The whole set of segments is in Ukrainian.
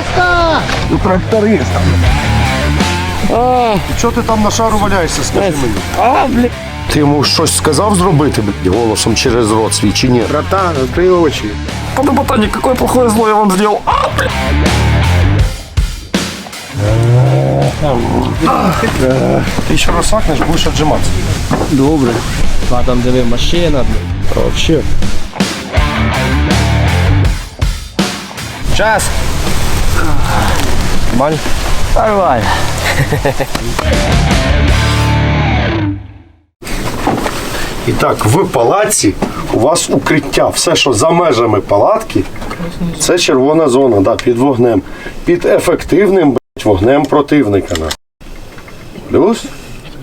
Еста! Ну, тракториста. А, чого ти там на шару валяєшся, скажи мені? а, блядь. Ти йому щось сказав зробити, блядь, голосом через рот свій чи ні? Братан, відкрий очі. Пане ботаник, какое плохое зло я вам сделал? А, блядь. Ти ще розсакнеш, будеш отжиматися. Добре. А там диви машина, блядь. Вообще. Час. Маль. Давай. І так, в палаці у вас укриття. Все, що за межами палатки, це червона зона, да, під вогнем. Під ефективним блядь, вогнем противника. на. Плюс?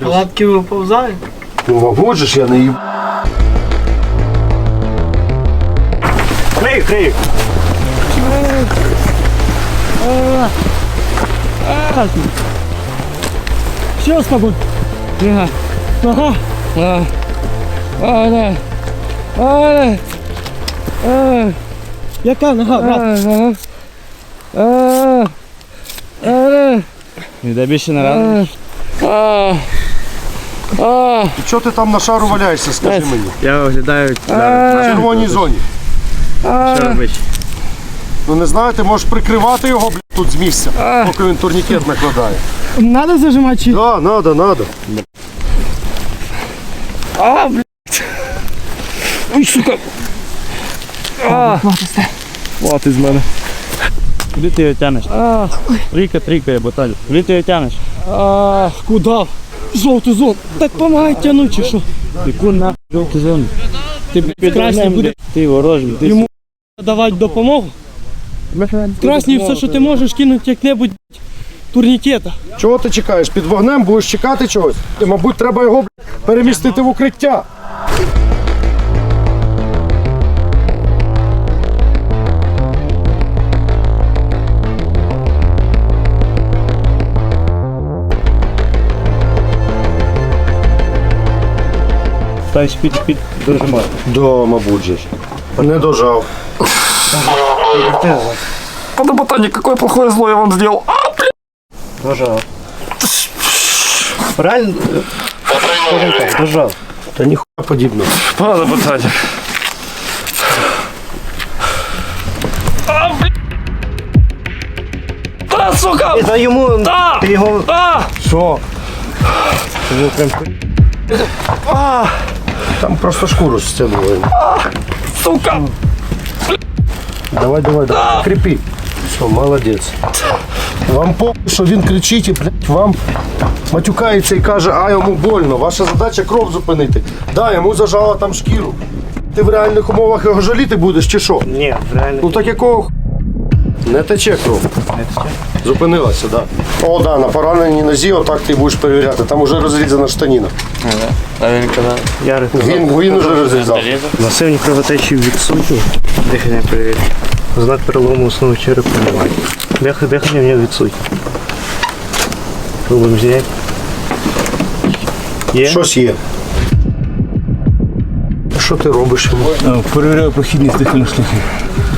Палатки виповзають. Ну, мабуть же ж я не їб. Крик, крик. Що з тобою? Ага. Ага. А, а, да. А, а, Яка нога, брат? а, а, а, Не дай більше не радий. а, а, І чого ти там на шару валяєшся, скажи мені? Я оглядаю В червоній зоні. що робиш. Ну не знаю, ти можеш прикривати його, блядь, тут з місця, поки він турнікет накладає. Надо зажимати чи? Да, надо, надо. а, блядь. Ой, сука. А, Хватить з мене. Куди ти його тянеш? Трійка, трійка, я боталю. Куди ти його тянеш? а, Куда? Жовту зону. Так помагай тянуть чи що? Яку на жовту зону? Ти під Красний буде. Ти ворож, ти Йому давати допомогу. Красні все, що ти можеш кинути як-небудь турнікета. Чого ти чекаєш? Під вогнем будеш чекати чогось? І, мабуть, треба його перемістити в укриття. Та під, під дожимай. Да, мабуть же. Не дожав. Пане ботаник, какое плохое зло я вам сделал? А, блядь. Дожав. Правильно? Скажем так, дожав. Та ніхуя подібного. Пане ботаник. А, блядь. Та, сука! Та йому... Та! Ти його... А! Що? Ти його прям... Там просто шкуру стягнули. Сука! Давай, давай, давай. Крепи. Все, молодець. Вам по, що він кричить і блядь, вам матюкається і каже, а йому больно. Ваша задача кров зупинити. Да, йому зажало там шкіру. Ти в реальних умовах його жаліти будеш чи що? Ні, в реальних. Ну так якого не тече кров. Зупинилася, так. Да. О, да, на пораненій нозі отак ти будеш перевіряти. Там уже розрізана штаніна. А він казав. Ярик. Він, він уже розрізав. Масивні кровотечі відсутні. Дихання перевірити. Знак перелому основи черепа немає. Дих- Дихання в нього відсутнє. Пробуємо зняти. Є? Щось є. Що ти робиш йому? Перевіряю прохідність дихальних шляхів.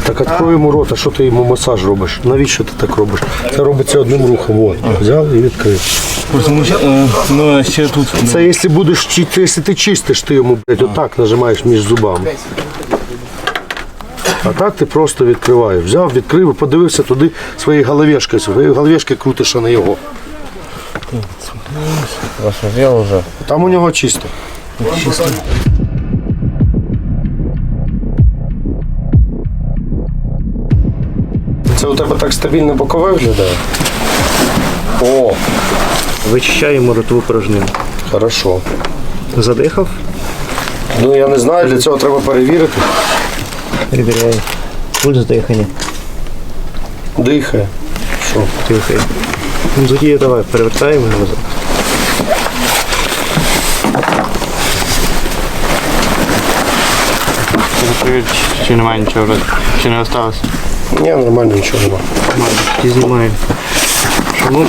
Так відкрой йому рот, а що ти йому масаж робиш? Навіщо ти так робиш? Це робиться одним рухом. От. Взяв і відкрив. Просто ми е, ну, ще тут. Це якщо будеш ти- якщо ти чистиш, ти йому блядь, отак нажимаєш між зубами. А так ти просто відкриваєш. Взяв, відкрив і подивився туди своєю головешкою. Своєю головешкою крутиш, а не його. Розповів уже. Там у нього чисто. Це у тебе так стабільно бокове виглядає? О, Вичищаємо ротову порожнину. хорошо. Задихав, Ну я не знаю, для цього треба перевірити. перевіряю. Пульс дихання. Дихає. Що? Дихає. Ну, тоді давай, перевертаємо його. Чи немає нічого вроде? Чи не осталось? Ні, нормально, нічого немає. Тоді знімаємо. Шумок.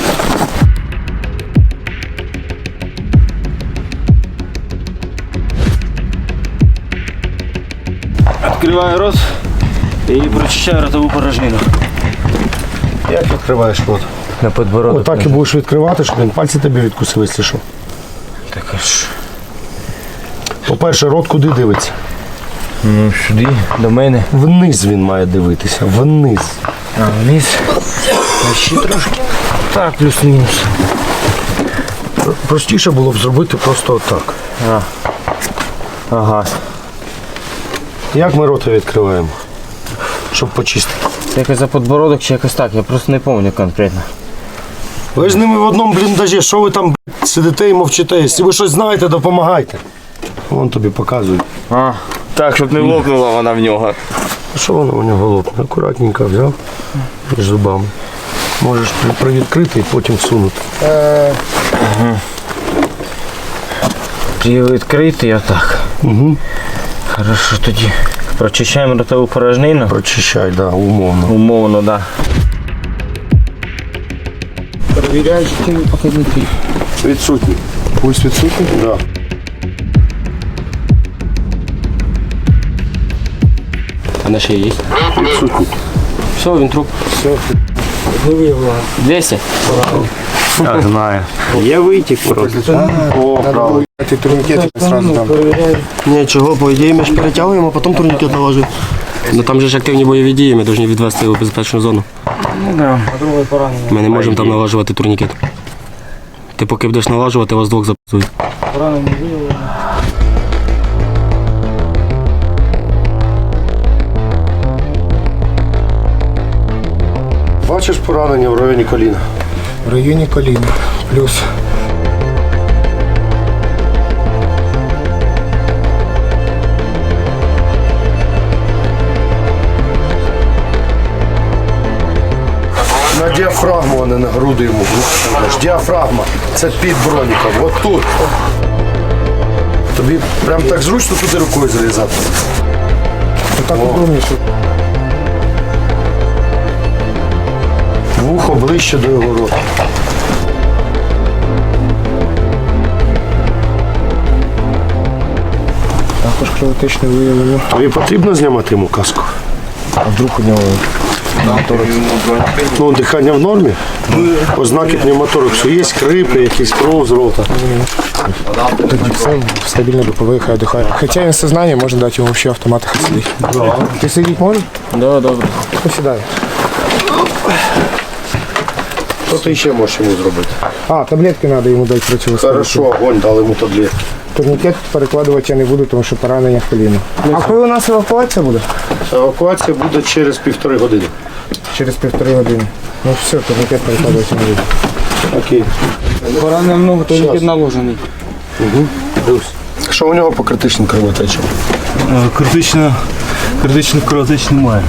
Відкриваю рот і прочищаю ротову порожнину. Як відкриваєш рот? На подбородок. Отак і будеш відкривати, щоб він пальці тобі відкусив, якщо що. Так аж. По-перше, рот куди дивиться? Ну, сюди, до мене. Вниз він має дивитися. Вниз. А, вниз. А ще трошки. Так, плюс-мінус. Простіше було б зробити просто отак. Ага. Як ми рота відкриваємо? Щоб почистити. Це якось за подбородок чи якось так, я просто не пам'ятаю конкретно. Ви ж з ними в одному бліндажі, що ви там блядь, сидите і мовчите? Якщо ви щось знаєте, допомагайте. Вон тобі показують. А, так, щоб не лопнула вона в нього. А Що воно у нього лопне? Акуратненько взяв між зубами. Можеш при- привідкрити і потім всунути. Ти відкритий, а так. Угу. Хорошо, тоді прочищаємо ротову порожнину. Прочищай, да, умовно. Умовно, да. Перевіряючи показники. Відсутній. Пульс відсутній? Да. А на є? Відсутній. Все, він труп. Все. 200? Я знаю. Є витік просто. О, правильно. Ти турнікети одразу там. Ні, чого, по ідеї ми ж перетягуємо, а потім турнікет наложимо. Ну там же ж активні бойові дії, ми повинні відвести його в безпечну зону. Ну да. Ми не можемо там налажувати турнікет. Ти поки будеш налажувати, вас двох запасують. Бачиш поранення в районі коліна. В районі коліна. Плюс. На діафрагму, а не на груди йому. Діафрагма. Це під броніком. От тут. Тобі прям так зручно туди рукою залізати. Так удобніше. Вухо ближче до його рота. Також кровотечне виявлено. Тобі потрібно знімати йому каску? А вдруг у нього Ну, дихання в нормі. Ознаки пневмотораксу. Є хрипи, якийсь кров з рота. тоді все стабільно допових, хай дихає. Хоча він сознання, можна дати йому ще автомат хай сидить. Ти сидіти можеш? Да, добре. Посідай. Що ти ще можеш йому зробити? А, таблетки треба йому дати противостояння. Хорошо, огонь, дали йому таблетки. Турнікет перекладувати я не буду, тому що поранення в коліно. А коли у нас евакуація буде? Евакуація буде через півтори години. Через півтори години. Ну все, турнікет перекладувати не буду. Окей. Поранення много, то Щас. наложений. Дивись. Що у нього по критичним кровотечам? Критично, критичних кровотеч немає.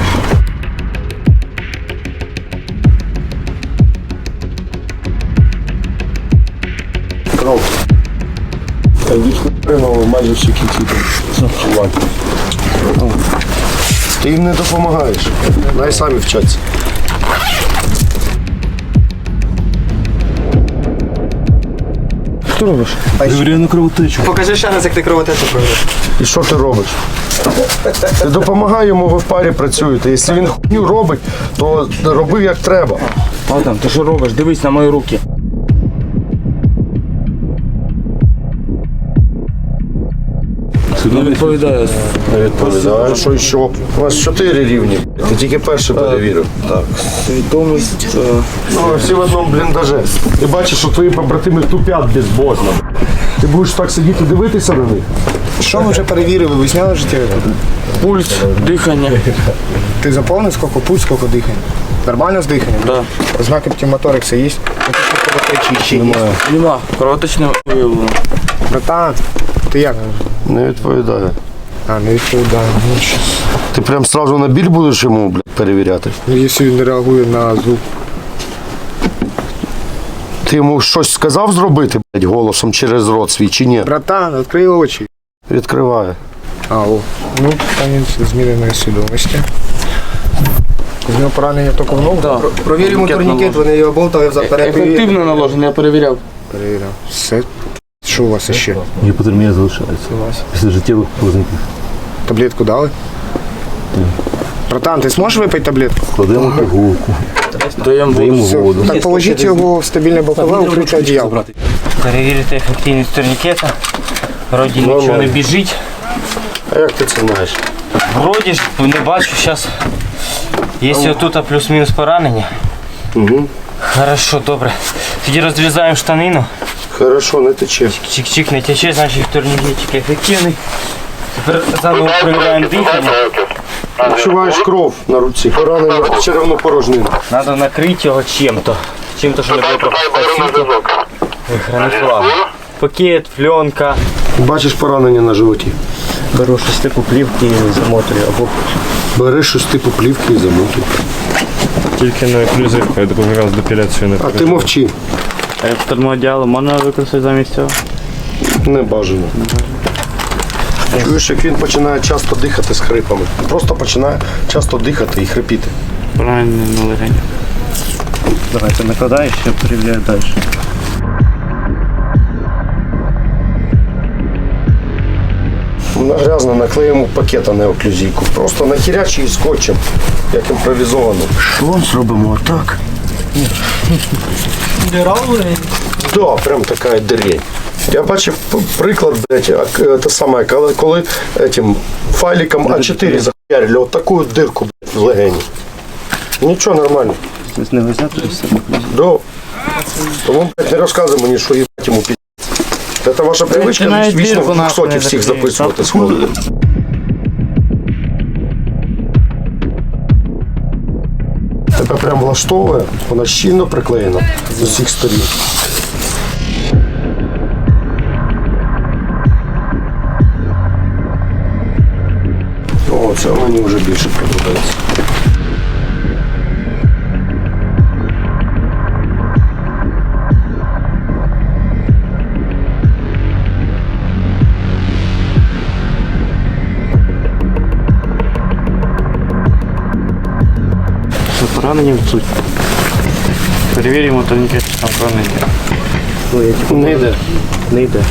Та відхлинуло майже всі кінці. Ти їм не допомагаєш. Най самі вчаться. Що робиш? Перевіряю кровотечу. Покажи ще раз, як ти кровотечу проведеш. І що ти робиш? Ти допомагай йому, ви в парі працюєте. Якщо він хуйню робить, то роби як треба. Адам, ти що робиш? Дивись на мої руки. Не відповідаю. Не відповідаю. Що ще? У вас чотири рівні. Ти тільки перший перевірив. Так. Свідомість. Ну, всі в одному бліндажі. Ти бачиш, що твої побратими тупять безбожно. Ти будеш так сидіти дивитися на них? Що ми вже перевірили? Ви зняли життєвий? Пульс, дихання. Ти заповнив скільки пульс, скільки дихань? Нормально з диханням? Да. Ознаки пневмоторикса є? Кровотечі ще є? Нема. Кровотечне виявлено. Братан, ти як? Не відповідає. А, не відповідає. Ну, щас. Ти прям сразу на біль будеш йому блядь, перевіряти. Ну, якщо він не реагує на звук. Ти йому щось сказав зробити, блядь, голосом через рот свій чи ні? Братан, відкрий очі. Відкриває. А, о. Ну, питання зміреної свідомості. З нього поранення тільки в ногу? Да. Провіримо турнікет, вони його болтали вперед. Ефективно наложений, я перевіряв. Перевіряв. Все. Що у вас ще? Гіпотермія залишається. Після життєвих показників. Таблетку дали? Братан, ти зможеш випити таблетку? Кладемо пігулку. Даємо воду. Так, положіть його в стабільне бокове, укрите одіяло. Перевірити ефективність турнікета. Вроді нічого не біжить. А як ти це знаєш? Вроді ж не бачу зараз. Якщо тут плюс-мінус поранення. Угу. Хорошо, добре. Тоді розрізаємо штанину. Хорошо, не тече. Чик-чик не тече, значить турнікетик ефективний. Тепер заново перевіряємо дихання. Відчуваєш кров на руці, поранення черевну порожнину. Надо накрити його чим-то. Чим-то, що не буде профасити. Гранатфлаг. Пакет, пленка. Бачиш поранення на животі. Беру щось типу плівки і замотую або Бери щось типу плівки і замотуй. Тільки на еклюзивку, я другий раз депіляцію не А ти мовчи, Термоодіяло можна використати замість цього? не бажано. Чуєш, як він починає часто дихати з хрипами. Просто починає часто дихати і хрипіти. Правильно, на легені. давай ти накладаєш, я перевіряю далі. Грязно наклеїмо пакет, а не оклюзійку. Просто нахірячи її скотчем, як імпровізовано. Що зробимо отак? Да, прям така дерень. Я бачив приклад, блядь, те саме, коли, коли этим файликом А4 захуярили от таку дирку блядь, в легені. Нічого нормально. З негазятори все. Да. Тому, блядь, не розказуй мені, що їбать йому пі... Це ваша привичка вічно в 200 всіх записувати з Тебе прям влаштовує, вона щільно приклеєна з усіх сторін. О, це мені вже більше подобається. Відсутні. Перевіримо турнікет, там. Не йде. Не йде.